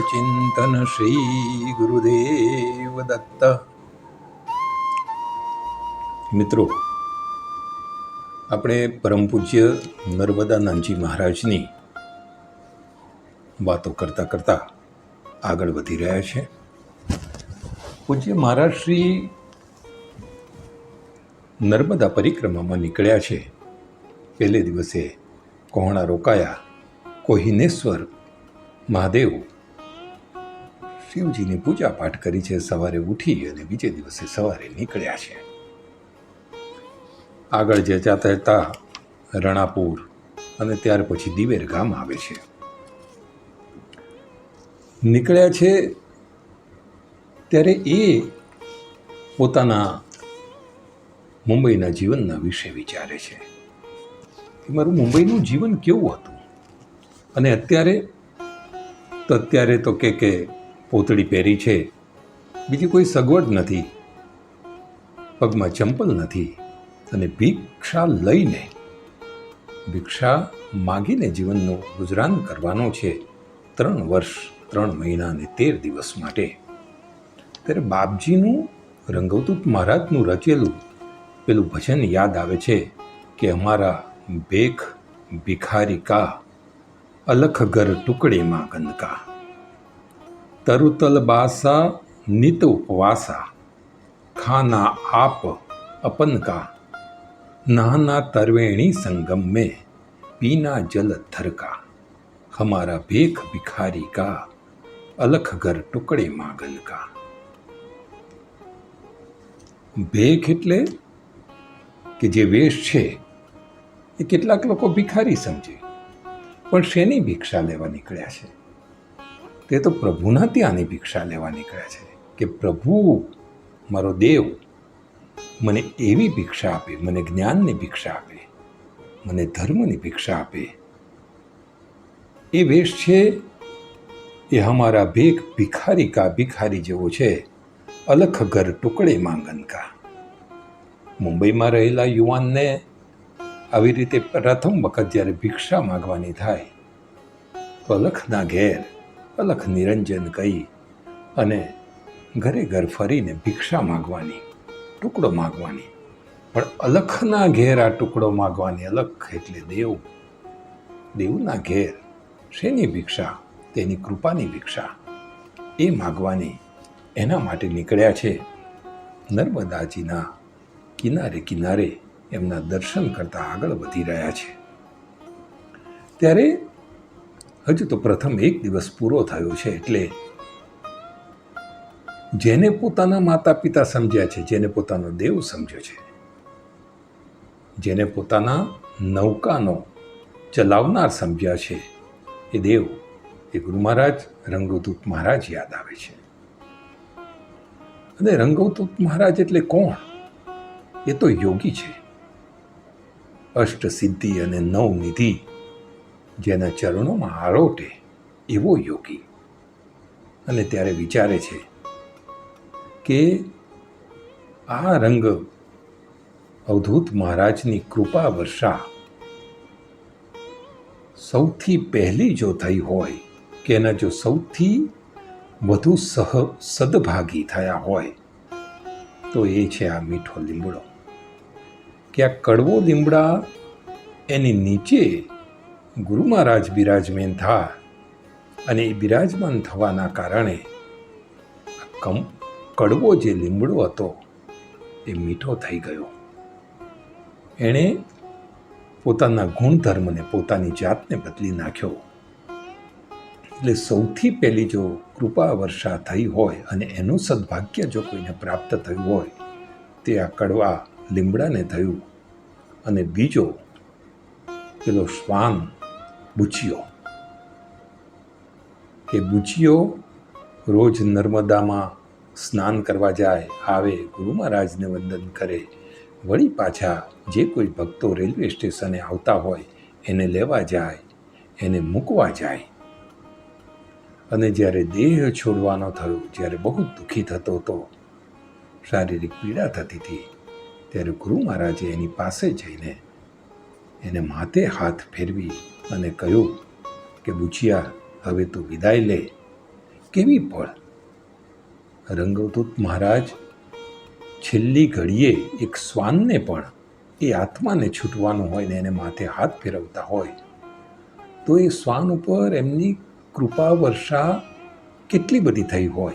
ચિંતન શ્રી ગુરુદેવ મિત્રો આપણે પરમ પૂજ્ય નર્મદા નાનજી મહારાજની વાતો કરતાં કરતાં આગળ વધી રહ્યા છે. પૂજ્ય મહારાજ નર્મદા પરિક્રમામાં નીકળ્યા છે. પહેલે દિવસે કોહણા રોકાયા, કોહિનેશ્વર મહાદેવ, શિવજીની પૂજા પાઠ કરી છે. સવારે ઉઠી અને બીજે દિવસે સવારે નીકળ્યા છે. આગળ જે જતા હતા રણાપુર અને ત્યાર પછી દિવેર ગામ આવે છે. નીકળ્યા છે ત્યારે એ પોતાના મુંબઈના જીવનના વિશે વિચારે છે. કે મારું મુંબઈનું જીવન કેવું હતું? અને અત્યારે તો અત્યારે તો કે કે પોતળી પહેરી છે. બીજી કોઈ સગવડ નથી. પગમાં ચંપલ નથી અને ભિક્ષા લઈને, ભિક્ષા માગીને જીવનનું ગુજરાન કરવાનો છે ત્રણ વર્ષ, ત્રણ મહિના અને તેર દિવસ માટે. ત્યારે બાપજીનું રંગવતું મહારાજનું રચેલું પેલું ભજન યાદ આવે છે કે અમારા ભેખ ભિખારી કા અલખ ઘર ટુકડેમાં ગંદકા તરુતલ બાસા નિત ઉપવાસા ખાના આપ अपन का नहाना तरवेणी संगम में पीना जल थर का हमारा भीख भिखारी का अलख घर ટુકડે માગન કા ભેખ એટલે કે જે વેશ છે એ કેટલાક લોકો ભિખારી સમજે પણ શેની ભિક્ષા લેવા નીકળ્યા છે? તે તો પ્રભુના ત્યાંની ભિક્ષા લેવા નીકળ્યા છે કે પ્રભુ, મારો દેવ, મને એવી ભિક્ષા આપે, મને જ્ઞાનની ભિક્ષા આપે, મને ધર્મની ભિક્ષા આપે. એ વેશ છે, એ અમારા ભેખ ભિખારી કા ભિખારી જેવો છે, અલખ ઘર ટુકડે માંગન કા મુંબઈમાં રહેલા યુવાનને આવી રીતે પ્રથમ વખત જ્યારે ભિક્ષા માગવાની થાય, તો અલખના ઘેર અલખ નિરંજન કહી અને ઘરે ઘર ફરીને ભિક્ષા માગવાની, ટુકડો માગવાની. પણ અલખના ઘેર આ ટુકડો માગવાની અલખ એટલે દેવ. દેવના ઘેર શેની ભિક્ષા? તેની કૃપાની ભિક્ષા. એ માગવાની એના માટે નીકળ્યા છે નર્મદાજીના કિનારે કિનારે એમના દર્શન કરતા આગળ વધી રહ્યા છે. ત્યારે હજુ તો પ્રથમ એક દિવસ પૂરો થયો છે એટલે જેને પોતાના માતા પિતા સમજ્યા છે, જેને પોતાનો દેવ સમજ્યો છે, જેને પોતાના નૌકાનો ચલાવનાર સમજ્યા છે, એ દેવ, એ ગુરુ મહારાજ રંગવતૂત મહારાજ યાદ આવે છે. અને રંગવતૂત મહારાજ એટલે કોણ? એ તો યોગી છે. અષ્ટ સિદ્ધિ અને નવ નિધિ જેના ચરણોમાં આરોટે એવો યોગી. અને ત્યારે વિચારે છે કે આ રંગ અવધૂત મહારાજની કૃપા વર્ષા સૌથી પહેલી જો થઈ હોય કે એના જો સૌથી વધુ સહ સદભાગી થયા હોય, તો એ છે આ મીઠો લીમડો. કે આ કડવો લીમડા એની નીચે ગુરુ મહારાજ બિરાજમાન થા અને એ બિરાજમાન થવાના કારણે કમ, કડવો જે લીમડો હતો એ મીઠો થઈ ગયો. એણે પોતાના ગુણધર્મને, પોતાની જાતને બદલી નાખ્યો. એટલે સૌથી પહેલી જો કૃપા વર્ષા થઈ હોય અને એનું સદભાગ્ય જો કોઈને પ્રાપ્ત થયું હોય, તે આ કડવા લીમડાને થયું અને બીજો પેલો શ્વાન બુચિયો. એ બુચિયો રોજ નર્મદામાં સ્નાન કરવા જાય, આવે, ગુરુ મહારાજને વંદન કરે. વળી પાછા જે કોઈ ભક્તો રેલવે સ્ટેશને આવતા હોય, એને લેવા જાય, એને મૂકવા જાય. અને જ્યારે દેહ છોડવાનો થયો, જ્યારે બહુ દુઃખી થતો હતો, શારીરિક પીડા થતી હતી ત્યારે ગુરુ મહારાજે એની પાસે જઈને એને માથે હાથ ફેરવી અને કહ્યું કે, બુચિયા, હવે તું વિદાય લે. કેવી પળ? રંગવદૂત મહારાજ, છેલ્લી ઘડીએ એક શ્વાનને પણ એ આત્માને છૂટવાનું હોય ને એને માથે હાથ ફેરવતા હોય, તો એ શ્વાન ઉપર એમની કૃપા વર્ષા કેટલી બધી થઈ હોય?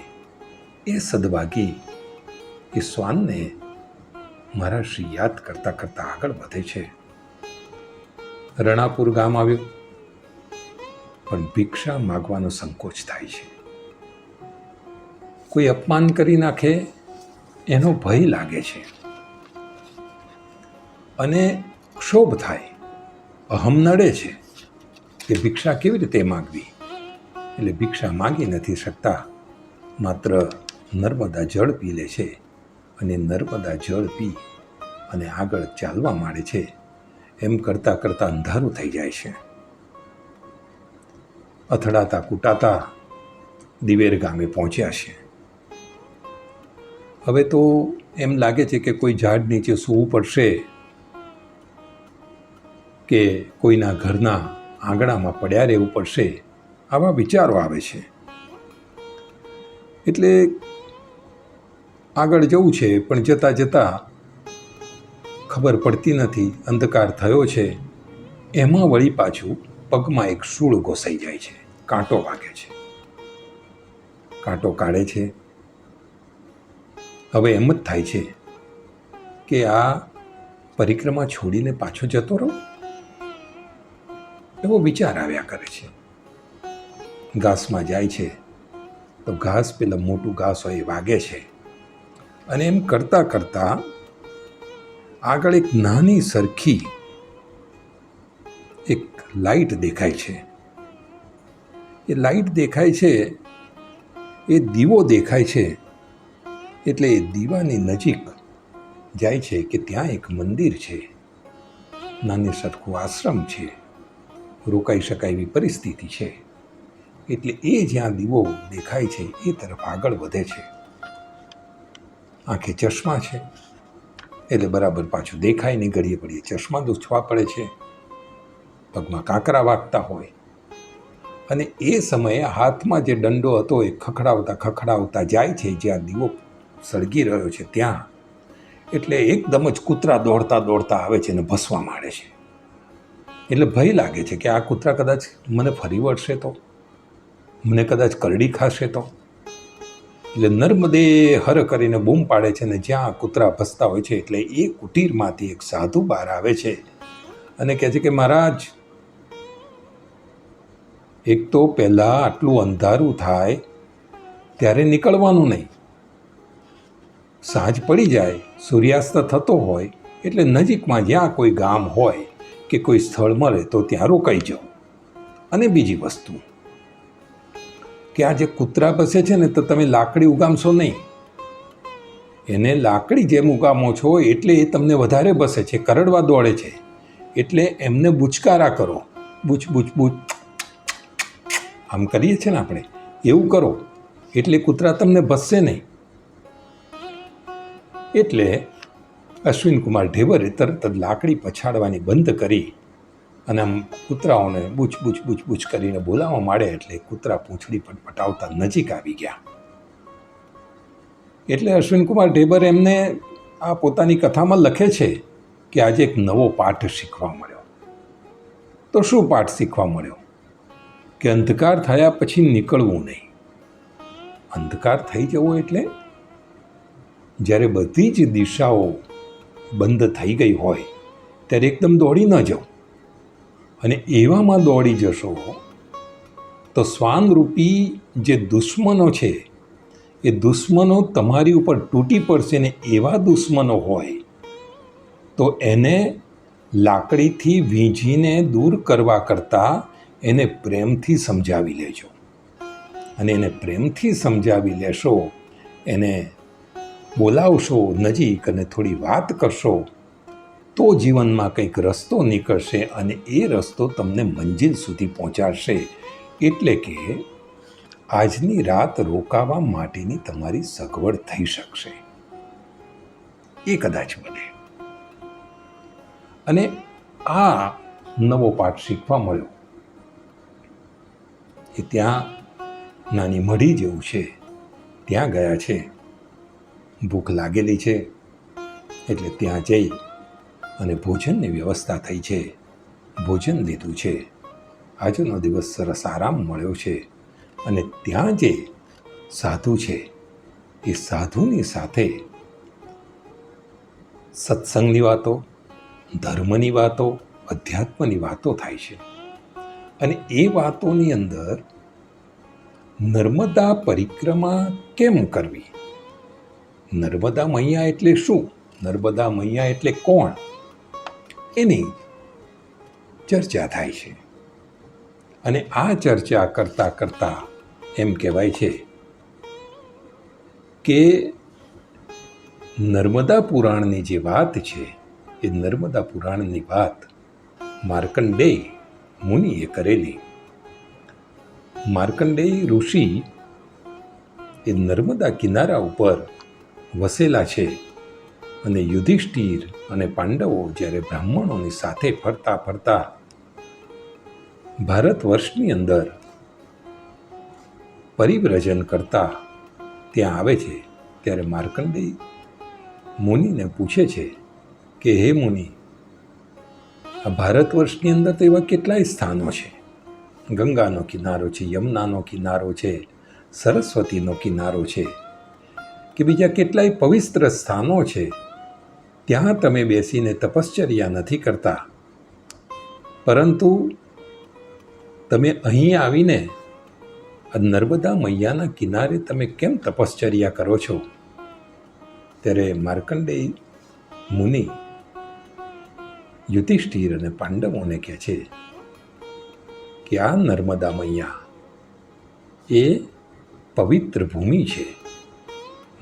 એ સદભાગી એ શ્વાનને મારા શ્રી યાદ કરતાં કરતાં આગળ વધે છે. રણાપુર ગામ આવ્યું. પણ ભિક્ષા માગવાનો સંકોચ થાય છે. કોઈ અપમાન કરી નાખે એનો ભય લાગે છે. અને ક્ષોભ થાય. અહમ નડે છે કે ભિક્ષા કેવી રીતે માગવી? એટલે ભિક્ષા માગી નથી શકતા. માત્ર નર્મદા જળ પી લે છે. અને નર્મદા જળ પી અને આગળ ચાલવા માંડે છે, એમ કરતાં કરતાં અંધારું થઈ જાય છે. અથડાતા કૂટાતા દિવેર ગામે પહોંચ્યા છે. હવે તો એમ લાગે છે કે કોઈ ઝાડ નીચે સૂવું પડશે કે કોઈના ઘરના આંગણામાં પડ્યા રહેવું પડશે, આવા વિચારો આવે છે. એટલે આગળ જવું છે, પણ જતાં જતાં ખબર પડતી નથી, અંધકાર થયો છે. એમાં વળી પાછું પગમાં એક સૂળ ઘોસાઈ જાય છે, કાંટો વાગે છે. કાંટો કાઢે છે. હવે એમ જ થાય છે કે આ પરિક્રમા છોડીને પાછો જતો રહો. એવો વિચાર આવ્યા કરે છે. ઘાસમાં જાય છે, તો ઘાસ, પેલા મોટું ઘાસ હોય એ વાગે છે. અને એમ કરતાં કરતાં આગળ એક નાની સરખી એક લાઈટ દેખાય છે. એ લાઈટ દેખાય છે, એ દીવો દેખાય છે, એટલે એ દીવાની નજીક જાય છે કે ત્યાં એક મંદિર છે. નાની સરખું આશ્રમ છે. રોકાઈ શકાય એવી પરિસ્થિતિ છે. એટલે એ જ્યાં દીવો દેખાય છે, એ તરફ આગળ વધે છે. આંખે ચશ્મા છે? એટલે બરાબર પાછું દેખાય નહીં, ઘડીએ ઘડીએ ચશ્મા દૂછવા પડે છે. પગમાં કાંકરા વાગતા હોય. અને એ સમયે હાથમાં જે દંડો હતો એ ખખડાવતા ખખડાવતા જાય છે, જ્યાં દીવો સળગી રહ્યો છે ત્યાં. એટલે એકદમ જ કૂતરા દોડતા દોડતા આવે છે અને ભસવા માંડે છે. એટલે ભય લાગે છે કે આ કૂતરા કદાચ મને ફરી વળશે તો? મને કદાચ કરડી ખાશે તો? એટલે નર્મદે હર કરીને બૂમ પાડે છે અને જ્યાં કૂતરા ભસતા હોય છે, એટલે એ કુટીરમાંથી એક સાધુ બહાર આવે છે અને કહે છે કે, મહારાજ, એક તો પહેલાં આટલું અંધારું થાય, ત્યારે નીકળવાનું નહીં. સાંજ પડી જાય, સૂર્યાસ્ત થતો હોય, એટલે નજીકમાં જ્યાં કોઈ ગામ હોય કે કોઈ સ્થળ મળે તો ત્યાં રોકાઈ જાઓ. અને બીજી વસ્તુ કે આ જે કૂતરા બસે છે ને, તો તમે લાકડી ઉગામશો નહીં. એને લાકડી જેમ ઉગામો છો, એટલે એ તમને વધારે બસે છે, કરડવા દોડે છે. એટલે એમને બુચકારા કરો. બૂચ બૂચ બૂચ. આમ કરીએ છીએ ને આપણે. એવું કરો. એટલે કૂતરા તમને બસશે નહીં. એટલે અશ્વિન કુમાર ઢેબરે તરત જ લાકડી પછાડવાની બંધ કરી અને આમ કૂતરાઓને બૂચ બૂચ બૂચ બૂચ કરીને બોલાવવા માંડે એટલે કૂતરા પૂંછડી પટપટાવતા નજીક આવી ગયા. એટલે અશ્વિનકુમાર ઢેબર એમને આ પોતાની કથામાં લખે છે કે આજે એક નવો પાઠ શીખવા મળ્યો. તો શું પાઠ શીખવા મળ્યો? કે અંધકાર થયા પછી નીકળવું નહીં. અંધકાર થઈ જવો એટલે? જ્યારે બધી જ દિશાઓ બંધ થઈ ગઈ હોય, ત્યારે એકદમ દોડી ન જાઓ અને એવામાં દોડી જશો, તો શ્વાનરૂપી જે દુશ્મનો છે, એ દુશ્મનો તમારી ઉપર તૂટી પડશે ને એવા દુશ્મનો હોય, તો એને લાકડીથી વીંજીને દૂર કરવા કરતાં એને પ્રેમથી સમજાવી લેજો. અને એને પ્રેમથી સમજાવી લેશો, એને બોલાવશો નજીક અને થોડી વાત કરશો તો જીવનમાં કંઈક રસ્તો નીકળશે અને એ રસ્તો તમને મંજિલ સુધી પહોંચાડશે. એટલે કે આજની રાત રોકાવા માટેની તમારી સગવડ થઈ શકશે. એ કદાચ બને. અને આ નવો પાઠ શીખવા મળ્યો. એ ત્યાં નાની મઢી જેવું છે. ત્યાં ગયા છે. ભૂખ લાગેલી છે. એટલે ત્યાં જઈ અને ભોજનની વ્યવસ્થા થઈ છે. ભોજન લીધું છે. આજનો દિવસ સરસ આરામ મળ્યો છે અને ત્યાં જે સાધુ છે, એ સાધુની સાથે સત્સંગની વાતો, ધર્મની વાતો, અધ્યાત્મની વાતો થાય છે. અને એ વાતોની અંદર નર્મદા પરિક્રમા કેમ કરવી? નર્મદા મૈયા એટલે શું? નર્મદા મૈયા એટલે કોણ? એની ચર્ચા થાય છે. અને આ ચર્ચા કરતાં કરતાં એમ કહેવાય છે કે નર્મદા પુરાણની જે વાત છે, એ નર્મદા પુરાણની વાત માર્કંડેય મુનિએ કરેલી. માર્કંડેય ઋષિ એ નર્મદા કિનારા ઉપર વસેલા છે અને યુધિષ્ઠિર અને પાંડવો જ્યારે બ્રાહ્મણોની સાથે ફરતા ફરતા ભારત વર્ષની અંદર પરિવ્રજન કરતા ત્યાં આવે છે, ત્યારે માર્કંડેય મુનિને પૂછે છે કે, હે મુનિ, આ ભારત વર્ષની અંદર તો એવા કેટલાય સ્થાનો છે? ગંગાનો કિનારો છે, યમુનાનો કિનારો છે, સરસ્વતીનો કિનારો છે, કે બીજા કેટલાય પવિત્ર સ્થાનો છે? ત્યાં તમે બેસીને તપશ્ચર્યા નથી કરતા. પરંતુ તમે અહીં આવીને આ નર્મદા મૈયાના કિનારે તમે કેમ તપશ્ચર્યા કરો છો? ત્યારે માર્કંડેય મુનિ યુધિષ્ઠિર અને પાંડવોને કહે છે કે આ નર્મદા મૈયા એ પવિત્ર ભૂમિ છે.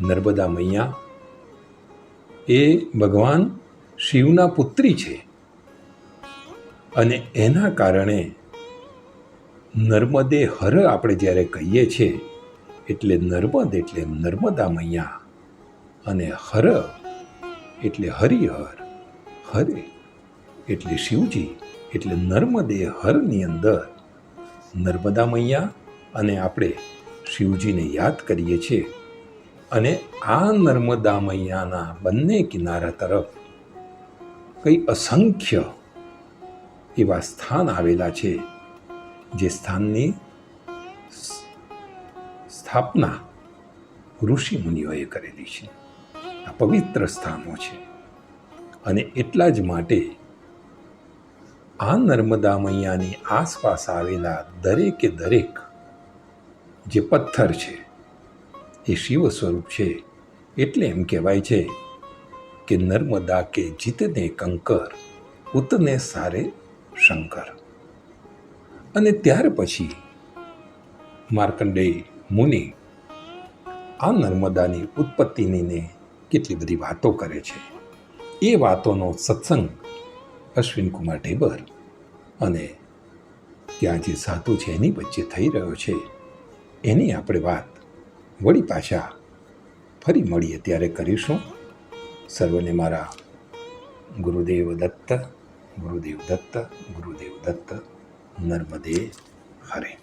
નર્મદા મૈયા એ ભગવાન શિવના પુત્રી છે. અને એના કારણે નર્મદે હર આપણે જ્યારે કહીએ છીએ એટલે નર્મદ એટલે નર્મદા મૈયા અને હર એટલે હરિહર, હરે એટલે શિવજી એટલે નર્મદે હરની અંદર નર્મદા મૈયા અને આપણે શિવજીને યાદ કરીએ છીએ. અને આ નર્મદા મૈયાના બંને કિનારા તરફ કઈ અસંખ્ય એવા સ્થાન આવેલા છે, જે સ્થાનની સ્થાપના ઋષિ મુનિઓએ કરેલી છે. આ પવિત્ર સ્થાનો છે. અને એટલા જ માટે આ નર્મદા મૈયાની આસપાસ આવેલા દરેકે દરેક જે પથ્થર છે એ શિવ સ્વરૂપ છે. એટલે એમ કહેવાય છે કે નર્મદા કે જીતને કંકર, ઉતને સારે શંકર. અને ત્યાર પછી માર્કંડેય મુનિ આ નર્મદાની ઉત્પત્તિની ને કેટલી બધી વાતો કરે છે. એ વાતોનો સત્સંગ અશ્વિનકુમાર ઢેબર અને ત્યાં જે સાધુ છે એની વચ્ચે થઈ રહ્યો છે. એની આપણે વાત વળી પાછા ફરી મળીએ ત્યારે કરીશું. સર્વને મારા ગુરુદેવ દત્ત ગુરુદેવ દત્ત ગુરુદેવ દત્ત, નર્મદે હરે.